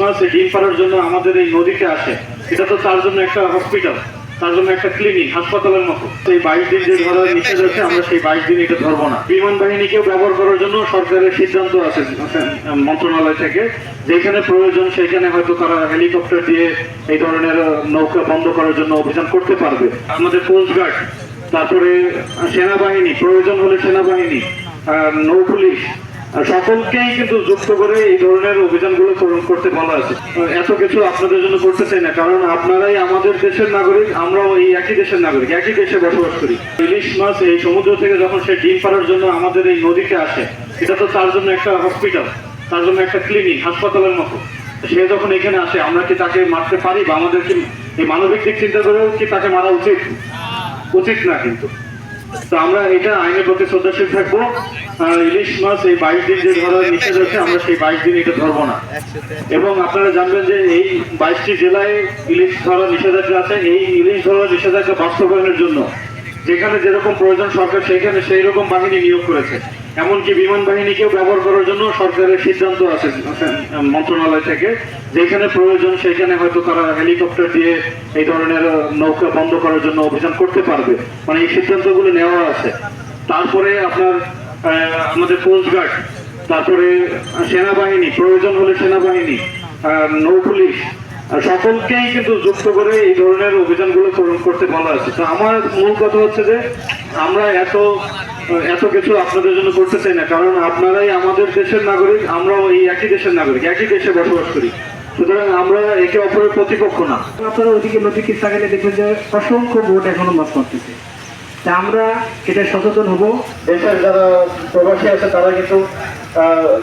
মাছ এই ডিম পাড়ার জন্য আমাদের এই নদীতে আসে। এটা তো তার জন্য একটা হসপিটাল তার জন্য একটা ক্লিনিক হাসপাতালের মতো। এই বাইশ দিন যে ধরা নিষেধ আছে আমরা সেই বাইশ দিন এটা ধরবো না। বিমান বাহিনীকেও ব্যবহার করার জন্য সরকারের সিদ্ধান্ত আছে, মন্ত্রণালয় থেকে। যেখানে প্রয়োজন, সেখানে হয়তো তারা হেলিকপ্টার দিয়ে এই ধরনের নৌকা বন্ধ করার জন্য অভিযান করতে পারবে। আমাদের কোস্ট গার্ড তারপরে সেনাবাহিনী, প্রয়োজন হলে সেনাবাহিনী নৌ পুলিশ সকলকেই কিন্তু যুক্ত করে এই ধরনের অভিযানগুলো পূরণ করতে বলা আছে। এত কিছু আপনাদের জন্য করতে চাই না, কারণ আপনারাই আমাদের দেশের নাগরিক, আমরাও এই একই দেশের নাগরিক, একই দেশে বসবাস করি। ইলিশ মাছ এই সমুদ্র থেকে যখন সে ডিম পাড়ার জন্য আমাদের এই নদীতে আসে, এটা তো তার জন্য একটা হসপিটাল তার জন্য একটা ক্লিনিক হাসপাতালের মতো। সে যখন এখানে আসে, আমরা কি তাকে মারতে পারি বা আমাদের কি এই মানবিক দিক চিন্তা করেও কি তাকে মারা উচিত? উচিত না কিন্তু। তো আমরা এটা আইনের প্রতি শ্রদ্ধাশীল থাকব। ইলিশ মাছ এই বাইশ দিন যে ধরা নিষেধ আছে আমরা সেই বাইশ দিন এটা ধরবো না। এবং আপনারা জানবেন যে এই বাইশটি জেলায় ইলিশ ধরা নিষেধাজ্ঞা আছে। এই ইলিশ ধরা নিষেধাজ্ঞা বাস্তবায়নের জন্য যেখানে যেরকম প্রয়োজন সরকার সেখানে সেই রকম বাহিনী নিয়োগ করেছে। এমনকি বিমান বাহিনীকেও ব্যবহার করার জন্য সরকারের সিদ্ধান্ত আছে মন্ত্রণালয় থেকে। যেখানে প্রয়োজন সেখানে হয়তো তারা হেলিকপ্টার দিয়ে এই ধরনের নৌকা বন্ধ করার জন্য অভিযান করতে পারবে। মানে এই সিদ্ধান্তগুলো নেওয়া আছে। তারপরে আপনার আমাদের কোস্ট গার্ড তারপরে সেনাবাহিনী, প্রয়োজন হলে সেনাবাহিনী নৌ পুলিশ সকলকেই কিন্তু যুক্ত করে এই ধরনের অভিযানগুলো পূরণ করতে বলা আছে তো আমার মূল কথা হচ্ছে যে, আমরা এত এত কিছু আপনাদের জন্য করতে চাই না, কারণ আপনারাই আমাদের দেশের নাগরিক, আমরাও এই একই দেশের নাগরিক, একই দেশে বসবাস করি। সুতরাং আমরা একে অপরের প্রতিপক্ষ না। আপনারা ওদিকে নদীকে তাকালে দেখবেন যে অসংখ্য বোট এখনও মাছ মারতেছে তা আমরা এটা সচেতন হব। দেশের যারা প্রবাসী আছে, তারা কিন্তু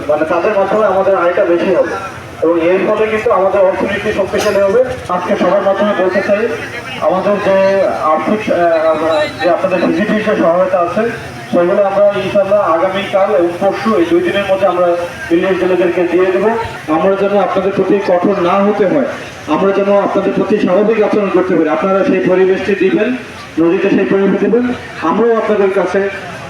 মানে তাদের মাধ্যমে আমাদের আয়টা বেশি হবে। এবং এর ফলে কিন্তু আমাদের অর্থনীতি শক্তিশালী হবে। আজকে সবার মাধ্যমে বলতে চাই, আমাদের যে আর্থিক যে আপনাদের ভিজিট সহায়তা আছে, সেগুলো আমরা ইনশাল্লাহ আগামীকাল এবং পরশু এই দুই দিনের মধ্যে আমরা বিলিয়ন জেলেদেরকে দিয়ে দেবো। আমরা যেন আপনাদের প্রতি কঠোর না হতে হয়, আমরা যেন আপনাদের প্রতি স্বাভাবিক আচরণ করতে পারি। আপনারা সেই পরিবেশটি দিবেন। নদীতে সেই পরিবেশ দেবেন। আমরাও আপনাদের কাছে,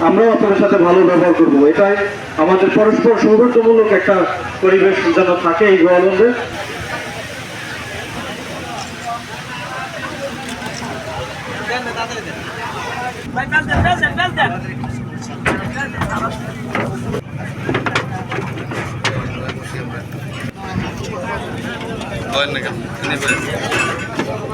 আমরাও আপনাদের সাথে ভালো ব্যবহার করব। এটাই আমাদের পরস্পর সৌহার্দ্যমূলক একটা পরিবেশ যেন থাকে এই গোয়ালন্দে হয়